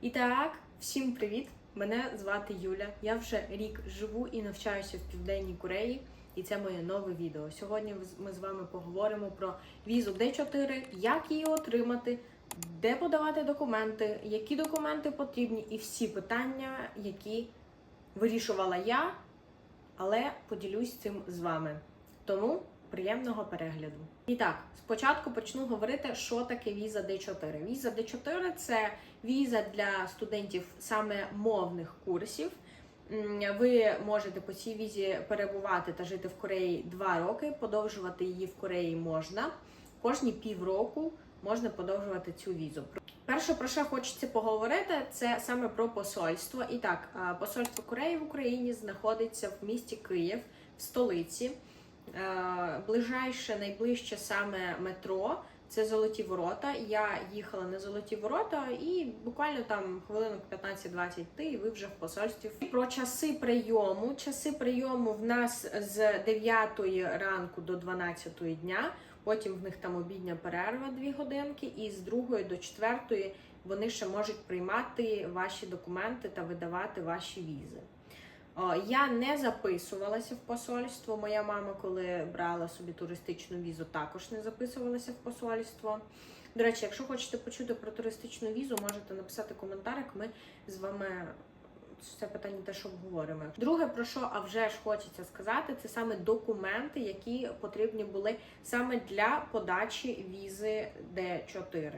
І так, всім привіт! Мене звати Юля. Я вже рік живу і навчаюся в Південній Кореї, і це моє нове відео. Сьогодні ми з вами поговоримо про візу D4, як її отримати, де подавати документи, які документи потрібні, і всі питання, які вирішувала я, але поділюсь цим з вами. Тому приємного перегляду. І так, спочатку почну говорити, що таке віза D4. Віза D4 це віза для студентів саме мовних курсів. Ви можете по цій візі перебувати та жити в Кореї два роки. Подовжувати її в Кореї можна. Кожні півроку можна подовжувати цю візу. Перше, про що хочеться поговорити, це саме про посольство. І так, посольство Кореї в Україні знаходиться в місті Київ, в столиці. Е, Ближайше, найближче саме метро. Це золоті ворота. Я їхала на золоті ворота, і буквально там хвилинок 15-20 ти, і ви вже в посольстві. Про часи прийому. Часи прийому в нас з 9 ранку до 12 дня. Потім в них там обідня перерва 2 годинки, і з 2 до 4 вони ще можуть приймати ваші документи та видавати ваші візи. Я не записувалася в посольство. Моя мама, коли брала собі туристичну візу, також не записувалася в посольство. До речі, якщо хочете почути про туристичну візу, можете написати коментарик. Ми з вами це питання теж обговоримо. Друге, про що а вже ж хочеться сказати, це саме документи, які потрібні були саме для подачі візи D4.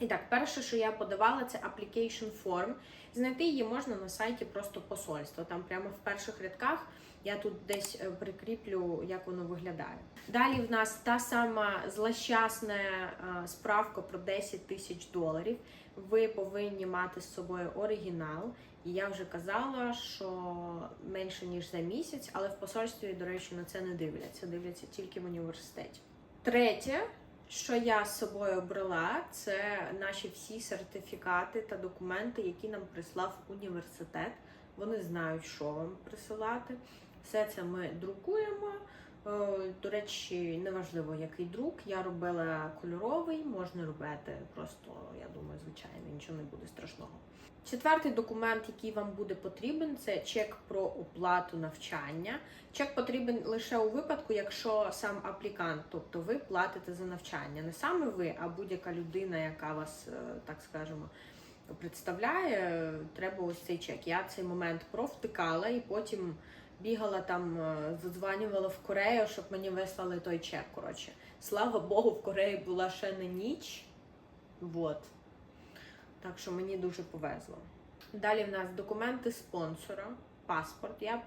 І так, перше, що я подавала, це application form. Знайти її можна на сайті просто посольства. Там прямо в перших рядках я тут десь е, прикріплю, як воно виглядає. Далі в нас та сама злощасна е, справка про 10 тисяч доларів. Ви повинні мати з собою оригінал. І я вже казала, що менше ніж за місяць, але в посольстві, до речі, на це не дивляться. Дивляться тільки в університеті. Третє, що я з собою брала, це наші всі сертифікати та документи, які нам прислав університет. Вони знають, що вам присилати. Все це ми друкуємо. Е, До речі, неважливо, який друк. Я робила кольоровий, можна робити просто, я думаю, звичайно, нічого не буде страшного. Четвертий документ, який вам буде потрібен, це чек про оплату навчання. Чек потрібен лише у випадку, якщо сам аплікант, тобто ви платите за навчання. Не саме ви, а будь-яка людина, яка вас, е, так скажемо, представляє, треба ось цей чек. Я цей момент провтикала і потім бігала там, е, задзванювала в Корею, щоб мені вислали той чек. Коротше, слава Богу, в Кореї була ще не ніч. Вот. Так що мені дуже повезло. Далі в нас документи спонсора, паспорт. Я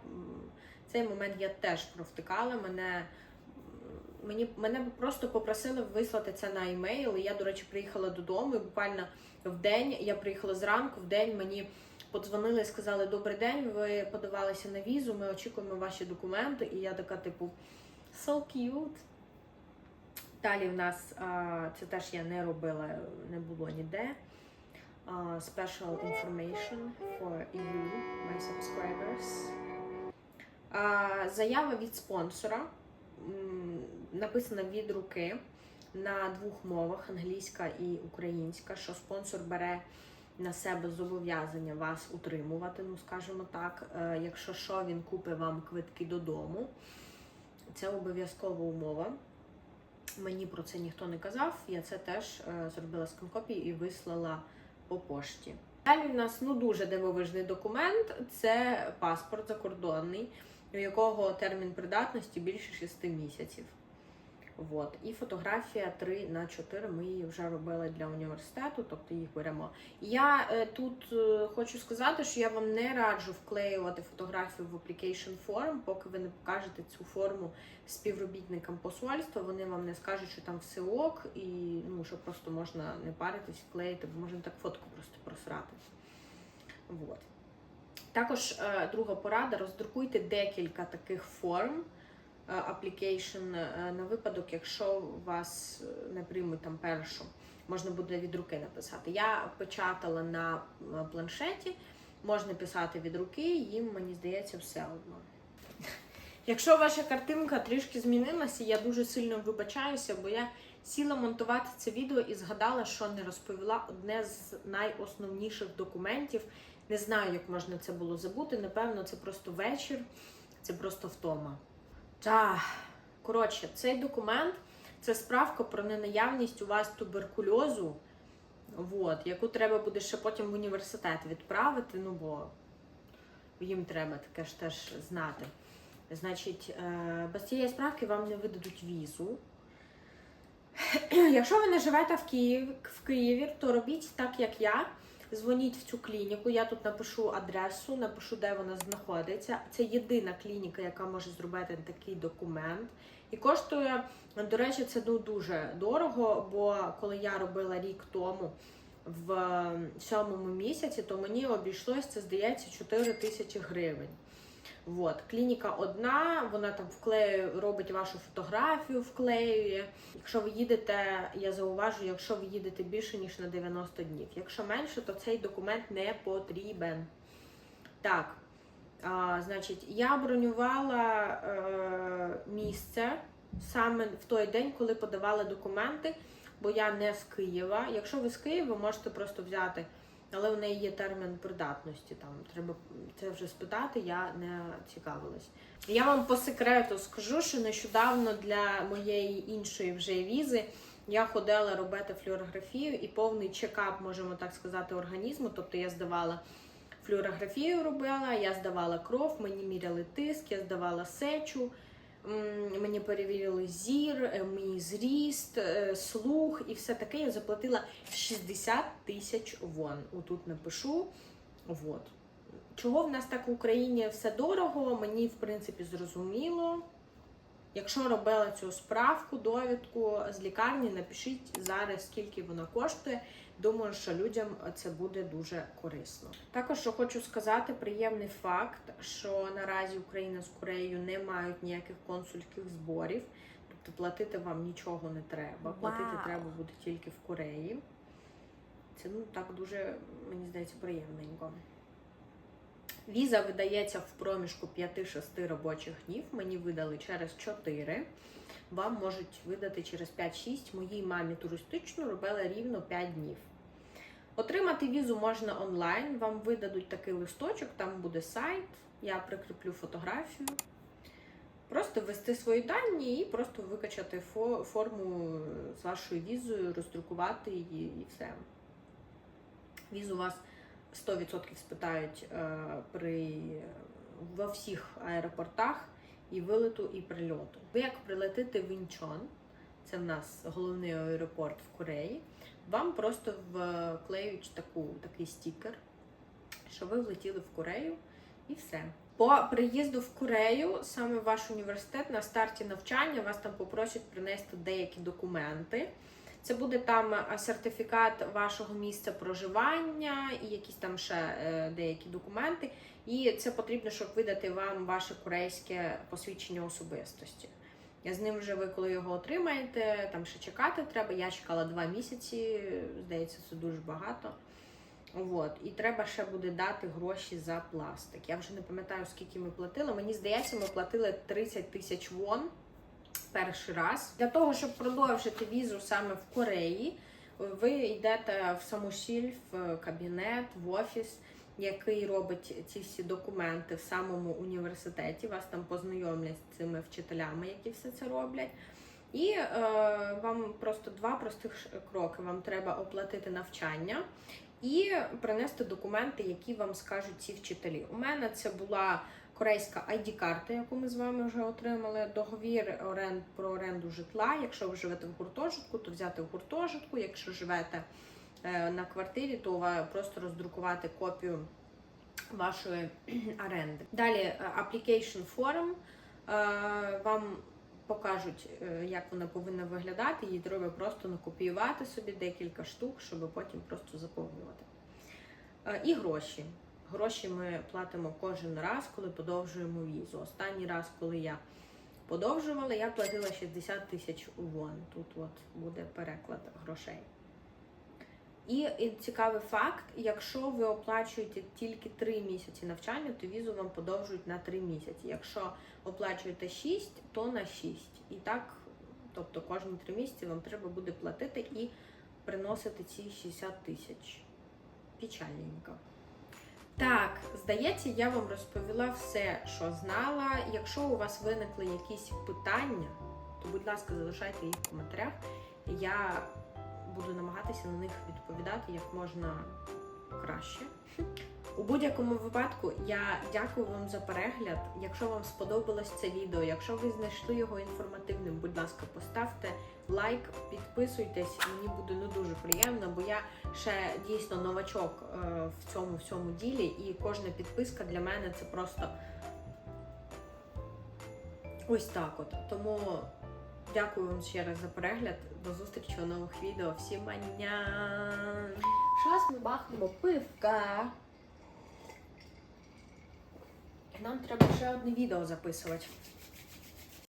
цей момент я теж провтикала. Мене мені мене просто попросили вислати це на емейл. І я, до речі, приїхала додому. І буквально в день я приїхала зранку, в день мені подзвонили і сказали: Добрий день, ви подавалися на візу, ми очікуємо ваші документи. І я така, типу, so cute. Далі в нас а, це теж я не робила, не було ніде. Uh, special information for you, my subscribers. Uh, заява від спонсора написана від руки на двох мовах англійська і українська, що спонсор бере на себе зобов'язання вас утримувати, ну скажімо так. Е, якщо що, він купить вам квитки додому. Це обов'язкова умова. Мені про це ніхто не казав. Я це теж е, зробила сканкопії і вислала по пошті. Далі в нас ну дуже дивовижний документ це паспорт закордонний, у якого термін придатності більше 6 місяців. Вот. І фотографія 3 на 4 ми її вже робили для університету, тобто їх беремо. Я е, тут е, хочу сказати, що я вам не раджу вклеювати фотографію в application form, поки ви не покажете цю форму співробітникам посольства. Вони вам не скажуть, що там все ок, і ну, що просто можна не паритись, вклеїти, бо можна так фотку просто просрати. Вот. Також е, друга порада: роздрукуйте декілька таких форм application е, на випадок, якщо вас е, не приймуть там першу. Можна буде від руки написати. Я печатала на е, планшеті, можна писати від руки, їм, мені здається, все одно. Якщо ваша картинка трішки змінилася, я дуже сильно вибачаюся, бо я Сіла монтувати це відео і згадала, що не розповіла одне з найосновніших документів. Не знаю, як можна це було забути. Напевно, це просто вечір, це просто втома. Та, коротше, цей документ це справка про ненаявність у вас туберкульозу, вот, яку треба буде ще потім в університет відправити, ну бо їм треба таке ж теж знати. Значить, е, без цієї справки вам не видадуть візу. Якщо ви не живете в Києві, в Києві, то робіть так, як я. Дзвоніть в цю клініку. Я тут напишу адресу, напишу, де вона знаходиться. Це єдина клініка, яка може зробити такий документ. І коштує, до речі, це ну, дуже дорого, бо коли я робила рік тому в сьомому місяці, то мені обійшлося, це, здається, 4 тисячі гривень. Вот. Клініка одна, вона там вклеює, робить вашу фотографію, вклеює. Якщо ви їдете, я зауважу, якщо ви їдете більше, ніж на 90 днів. Якщо менше, то цей документ не потрібен. Так, а, значить, я бронювала е, місце саме в той день, коли подавала документи, бо я не з Києва. Якщо ви з Києва, можете просто взяти. Але в неї є термін придатності. Там треба це вже спитати, я не цікавилась. Я вам по секрету скажу, що нещодавно для моєї іншої вже візи я ходила робити флюорографію і повний чекап, можемо так сказати, організму. Тобто я здавала флюорографію, робила, я здавала кров, мені міряли тиск, я здавала сечу. Мені перевірили зір, е, мій зріст, е, слух і все таке. Я заплатила 60 тисяч вон. Отут напишу. От. Чого в нас так в Україні все дорого, мені в принципі зрозуміло. Якщо робила цю справку, довідку з лікарні, напишіть зараз, скільки вона коштує. Думаю, що людям це буде дуже корисно. Також що хочу сказати, приємний факт, що наразі Україна з Кореєю не мають ніяких консульських зборів, тобто платити вам нічого не треба. Платити треба буде тільки в Кореї. Це ну так дуже, мені здається, приємненько. Віза видається в проміжку 5-6 робочих днів. Мені видали через 4. Вам можуть видати через 5-6. Моїй мамі туристичну робила рівно 5 днів. Отримати візу можна онлайн. Вам видадуть такий листочок, там буде сайт. Я прикріплю фотографію. Просто ввести свої дані і просто викачати форму з вашою візою, роздрукувати її і все. Візу вас 100% спитають е, при во всіх аеропортах і вилету, і прильоту. Ви як прилетите в Інчон, це в нас головний аеропорт в Кореї, вам просто вклеють таку, такий стікер, що ви влетіли в Корею і все. По приїзду в Корею, саме ваш університет на старті навчання вас там попросять принести деякі документи. Це буде там е, сертифікат вашого місця проживання і якісь там ще е, деякі документи. І це потрібно, щоб видати вам ваше корейське посвідчення особистості. Я з ним вже ви, коли його отримаєте, там ще чекати треба. Я чекала два місяці, здається, це дуже багато. От. І треба ще буде дати гроші за пластик. Я вже не пам'ятаю, скільки ми платили. Мені здається, ми платили 30 тисяч вон перший раз. Для того, щоб продовжити візу саме в Кореї, ви йдете в самосіль, в кабінет, в офіс, який робить ці всі документи в самому університеті. Вас там познайомлять з цими вчителями, які все це роблять. І е, вам просто два простих кроки. Вам треба оплатити навчання і принести документи, які вам скажуть ці вчителі. У мене це була корейська ID-карта, яку ми з вами вже отримали. Договір орен... про оренду житла. Якщо ви живете в гуртожитку, то взяти в гуртожитку. Якщо живете е, на квартирі, то просто роздрукувати копію вашої оренди. Далі е, application form. Е, Вам покажуть, як вона повинна виглядати. Її треба просто накопіювати собі декілька штук, щоб потім просто заповнювати. І гроші. Гроші ми платимо кожен раз, коли подовжуємо візу. Останній раз, коли я подовжувала, я платила 60 тисяч вон. Тут от буде переклад грошей. І, і цікавий факт: якщо ви оплачуєте тільки 3 місяці навчання, то візу вам подовжують на 3 місяці. Якщо оплачуєте 6, то на 6. І так Тобто кожні три місяці вам треба буде платити і приносити ці 60 тисяч. Печальненько. Так, здається, я вам розповіла все, що знала. Якщо у вас виникли якісь питання, то, будь ласка, залишайте їх в коментарях. Я буду намагатися на них відповідати як можна краще. У будь-якому випадку я дякую вам за перегляд. Якщо вам сподобалось це відео, якщо ви знайшли його інформативним, будь ласка, поставте лайк, підписуйтесь. Мені буде ну дуже приємно, бо я ще дійсно новачок е, в цьому всьому ділі, і кожна підписка для мене це просто ось так. От тому дякую вам ще раз за перегляд. До зустрічі у нових відео. Всім маня! Зараз ми бахнемо пивка. Нам треба ще одне відео записувати.